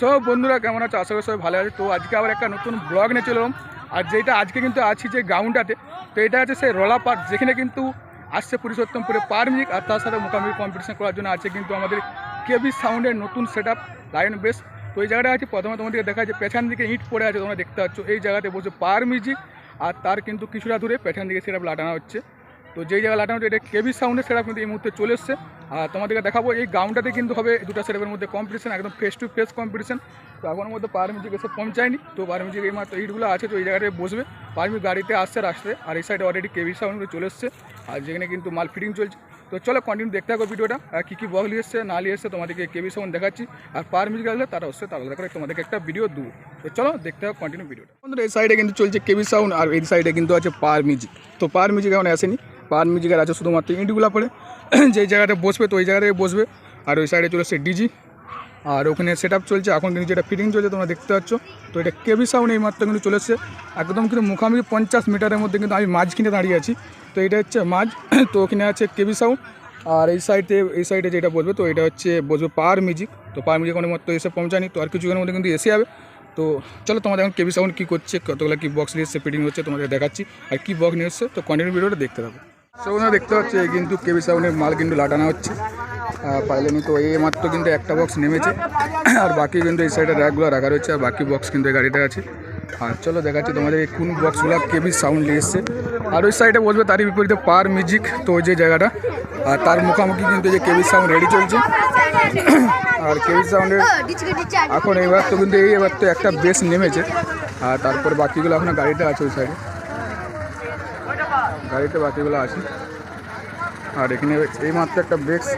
সব বন্ধুরা, কেমন আছে? আশা করি সবাই ভালো আছে। তো আজকে আবার একটা নতুন ব্লগ নিয়ে চলে আর যেটা আজকে কিন্তু আছি যে গ্রাউন্ডটাতে, তো এটা আছে সেই রলা পার্ক, যেখানে কিন্তু আসছে পুরুষোত্তমপুরে পার মিউজিক আর তার সাথে মোকাবিল কম্পিটিশন করার জন্য আছে কিন্তু আমাদের কেবি সাউন্ডের নতুন সেট আপ লাইন বেস তো এই জায়গাটা আছে, প্রথমে তোমাদেরকে দেখা যাচ্ছে পেছন দিকে ইট পড়ে আছে, তোমরা দেখতে পাচ্ছ। এই জায়গাতে বসে পার মিউজিক আর তার কিন্তু কিছুটা দূরে পেছন দিকে সেট আপ লাটানো হচ্ছে। তো যেই জায়গায় লাটানো এটা কেবি সাউন্ডের সেট কিন্তু এই মুহূর্তে চলে এসছে। আর তোমাদেরকে দেখাবো, এই গ্রাউন্ডটাতে কিন্তু হবে দুটো সেটআপের মধ্যে কম্পিটিশন একদম ফেস টু ফেস কম্পিটিশন তো এখনের মধ্যে পার মিউজিক এসে পৌঁছায়নি। তো পার মিউজিক এই মাত্র ইটগুলো আছে, তো এই জায়গাটায় বসবে। পার মিউজিক গাড়িতে আসছে রাস্তায় আর এই সাইডে অলরেডি কেবি সাউন্ড চলে এসছে। আর যেখানে কিন্তু মাল ফিটিং চলছে। তো চলো কন্টিনিউ দেখতে থাকো ভিডিওটা, আর কী কী নিয়ে এসছে, না নিয়ে এসছে, তোমাদেরকে কেবি সাউন্ড দেখাচ্ছি। আর পার মিউজিক আসলে তারা হচ্ছে তারা আলাদা করে তোমাদেরকে একটা ভিডিও দেবো। তো চলো দেখতে থাকো কন্টিনিউ ভিডিওটা এই সাইডে কিন্তু চলছে কেবি সাউন্ড আর এই সাইডে কিন্তু আছে পার মিউজিক তো পার মিউজিক এখন আসেনি। পার মিউজিকের আছে শুধুমাত্র ইন্টগুলো পড়ে যেই জায়গাটা বসবে, তো ওই জায়গাটায় বসবে। আর ওই সাইডে চলে এসছে ডিজি আর ওখানে সেট চলছে। এখন কিন্তু যেটা ফিটিং চলছে, তোমরা দেখতে পাচ্ছ। তো এটা কেবি সাউন্ড এই মাত্র কিন্তু চলে এসছে একদম কিন্তু মুখামুখি পঞ্চাশ মিটারের মধ্যে কিন্তু আমি মাঝ কিনে দাঁড়িয়ে আছি। তো এটা হচ্ছে মাঝ। তো ওখানে আছে কেবি সাউন্ড আর এই সাইডে এই সাইডে যেটা বসবে, তো এটা হচ্ছে বসবে পার মিউজিক তো পার মিউজিক অনেক মাত্র এসে পৌঁছানি তো আর কিছুক্ষণের মধ্যে কিন্তু এসে যাবে তো চলো, তোমাদের এখন কেবি সাউন্ড কী করছে, কতগুলো কী বক্স নিয়ে এসছে ফিটিং হচ্ছে, তোমাদের দেখাচ্ছি। আর কী বক্স নিয়ে এসছে, তো কন্টিনিউ ভিডিওটা দেখতে থাকো। সেগুলো দেখতে পাচ্ছি কিন্তু কেবি সাউন্ডের মাল কিন্তু লাটানো হচ্ছে। পাইলেনি তো এই মাত্র কিন্তু একটা বক্স নেমেছে। আর বাকি কিন্তু এই সাইডে র্যাকগুলো রাখা রয়েছে, আর বাকি বক্স কিন্তু গাড়িতে আছে। আর চলো দেখাচ্ছি তোমাদের এই কোন বক্সগুলো কেবি সাউন্ড নিয়ে এসছে। আর ওই সাইডে বসবে তারই বিপরীতে পার মিউজিক তো যে জায়গাটা। আর তার মুখোমুখি কিন্তু যে কেবি সাউন্ড রেডি চলছে। আর কেবি সাউন্ডের এখন এবার তো কিন্তু এই এবার তো একটা বেস নেমেছে। আর তারপর বাকিগুলো এখন গাড়িটা আছে ওই সাইডে গাড়িতে বাকিগুলো আছে। আর এখানে এই মাত্র একটা ব্রেক্স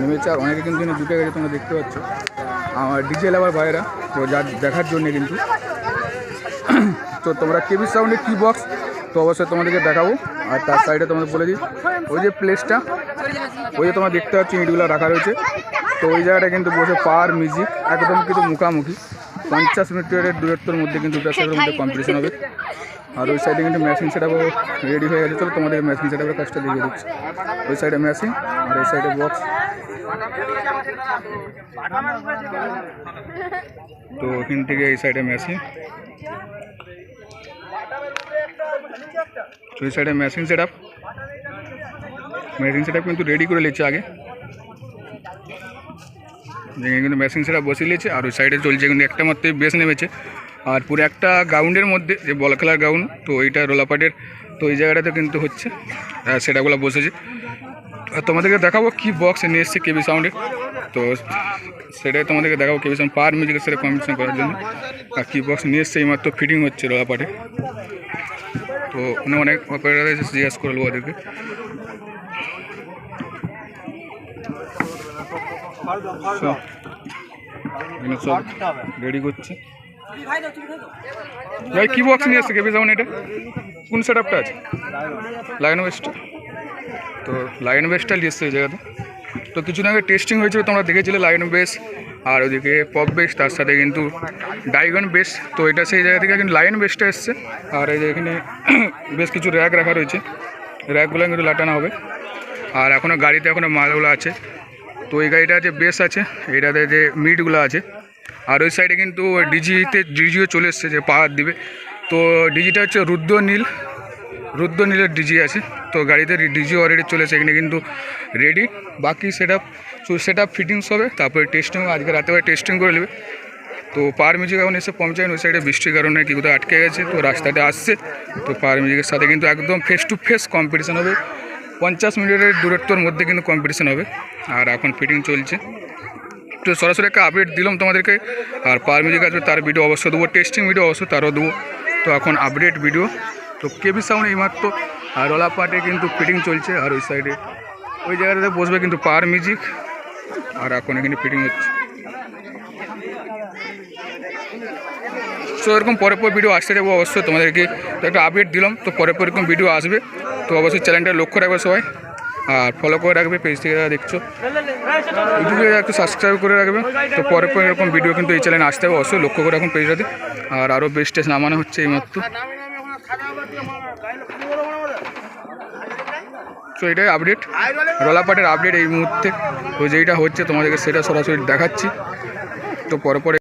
নেমেছে আর অনেকে কিন্তু ঢুকে গেছে, তোমরা দেখতে পাচ্ছ। আমার ডিজেল আবার বাইরা তো যা দেখার জন্যে কিন্তু। তো তোমরা কেবি সাউন্ডের কি বক্স তো অবশ্যই তোমাদেরকে দেখাবো। আর তার সাইডে তোমাদের বলে দিই, ওই যে প্লেসটা ওই যে তোমরা দেখতে পাচ্ছ, ইটগুলো রাখা রয়েছে। তো ওই জায়গাটা কিন্তু বসে পাওয়ার মিউজিক একদম কিন্তু মুখামুখি। পঞ্চাশ মিটারের দূরত্বের মধ্যে কিন্তু সাইডের মধ্যে কম্পিটিশন হবে। আর ওই সাইডে কিন্তু মেশিন সেটাও রেডি হয়ে গেছে। চলো তোমাদের মেশিন সেটাপের কাজটা দিয়ে দিচ্ছি। ওই সাইডে মেশিন আর এই সাইডে বক্স তো ওখান থেকে এই সাইডে মেশিন তো এই সাইডে machine set up machine set কিন্তু রেডি করে নিচ্ছে আগে। যেখানে কিন্তু মেশিন সেট বসিয়ে নিয়েছে আর ওই সাইডে চলছে কিন্তু একটা মাত্র বেশ নেমেছে। আর পুরো একটা গ্রাউন্ডের মধ্যে যে বল খেলার গ্রাউন্ড তো এইটা রোলাপাটের তো এই জায়গাটাতে কিন্তু হচ্ছে। আর সেটাগুলো বসেছে। আর তোমাদেরকে দেখাবো কি বক্স নিয়ে এসছে কেবি সাউন্ডে তো সেটাই তোমাদেরকে দেখাবো কেবি সাউন্ড পার মিউজিকের সাথে কম্পিটিশন করার জন্য। আর কি বক্স নিয়ে এসছে এইমাত্র ফিটিং হচ্ছে রোলাপাটে। তো ওখানে অনেক অপারেটার এসে জিজ্ঞাসা করব ওদেরকে। সব। রেডি করছে। ভাই, কি বক্স নিয়ে এসছে? কেবি সাউন্ড এটা? কোন সেট আপটা আছে? লাইন ওয়েস্ট তো লাইন বেসটা নিয়ে এসছে এই জায়গাতে। তো কিছুদিন আগে টেস্টিং হয়েছিল, তোমরা দেখেছিলে লাইন বেস আর ওদিকে পপ বেস তার সাথে কিন্তু ডাইগন বেস তো এটা সেই জায়গা থেকে কিন্তু লাইন বেসটা এসছে। আর এই যে এখানে বেশ কিছু র্যাক রাখা রয়েছে। র্যাকগুলো কিন্তু লাটানো হবে। আর এখনও গাড়িতে এখনও মালগুলো আছে। তো এই গাড়িটা যে বেস আছে। এটাতে যে মিটগুলো আছে আর ওই সাইডে কিন্তু ডিজিতে ডিজিও চলে এসছে যে পাওয়ার দিবে। তো ডিজিটা হচ্ছে রুদ্র নীল রুদ্র নীলের ডিজি আছে। তো গাড়িতে ডিজি অলরেডি চলেছে, এখানে কিন্তু রেডি বাকি set up set up fittings হবে, তারপরে টেস্টিং আজকে রাতে টেস্টিং করে নেবে। তো পার মিউজিক এখন এসে পৌঁছায় ওই সাইডে বৃষ্টির কারণে কি কোথাও আটকে গেছে, তো রাস্তাটা আসছে। তো পার মিউজিকের সাথে কিন্তু একদম ফেস টু ফেস কম্পিটিশন হবে। পঞ্চাশ মিনিটের দূরত্বর মধ্যে কিন্তু কম্পিটিশান হবে। আর এখন ফিটিং চলছে। তো সরাসরি একটা আপডেট দিলাম তোমাদেরকে। আর পার মিউজিক আসবে তার ভিডিও অবশ্যই দেবো টেস্টিং ভিডিও অবশ্যই তারও দেবো। তো এখন আপডেট ভিডিও তো কেবি সাউন্ড এইমাত্র আর রলা পার্টে কিন্তু ফিটিং চলছে, আর ওই সাইডে ওই জায়গাটাতে বসবে কিন্তু পার মিউজিক আর এখন এখানে ফিটিং হচ্ছে। তো এরকম পরে পর ভিডিও আসতে যাব অবশ্যই তোমাদেরকে। একটা আপডেট দিলাম, তো পরে পর এরকম ভিডিও আসবে। তো অবশ্যই চ্যানেলটা লক্ষ্য রাখবে সবাই। আর ফলো করে রাখবে পেজ থেকে যারা দেখছ, ইউটিউবে একটু সাবস্ক্রাইব করে রাখবে, তো পরে পরে এরকম ভিডিও কিন্তু এই চ্যানেলে আসতে হবে, অবশ্যই লক্ষ্য করে রাখুন পেজটাতে আর আরও বেস্ট নামানো হচ্ছে এই মাত্র তো এটাই আপডেট রলাপাটের আপডেট এই মুহূর্তে। তো যেইটা হচ্ছে, তোমাদেরকে সেটা সরাসরি দেখাচ্ছি। তো পরে পরে